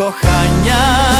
Тільки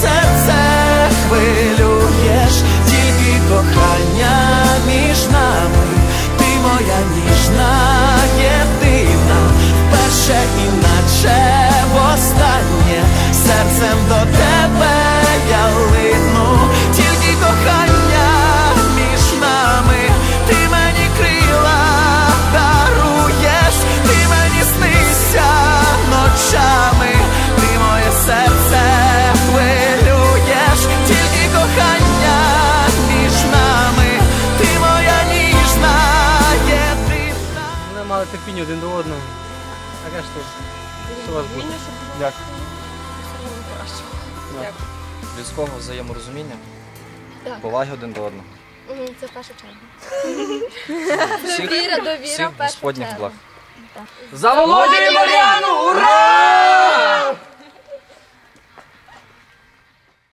серце хвилюєш, тільки кохання між нами, ти моя ніжна єдина, вперше іначе востаннє, серцем до мали терпіння один до одного. А тут. Що у вас буде? Дякую. людського взаєморозуміння, Так. поваги один до одного. Мгм, Це в першу чергу. Всіх, Довіра, довіра всіх в першу Господніх чергу. благ. За Володю і Мар'яну! Ура!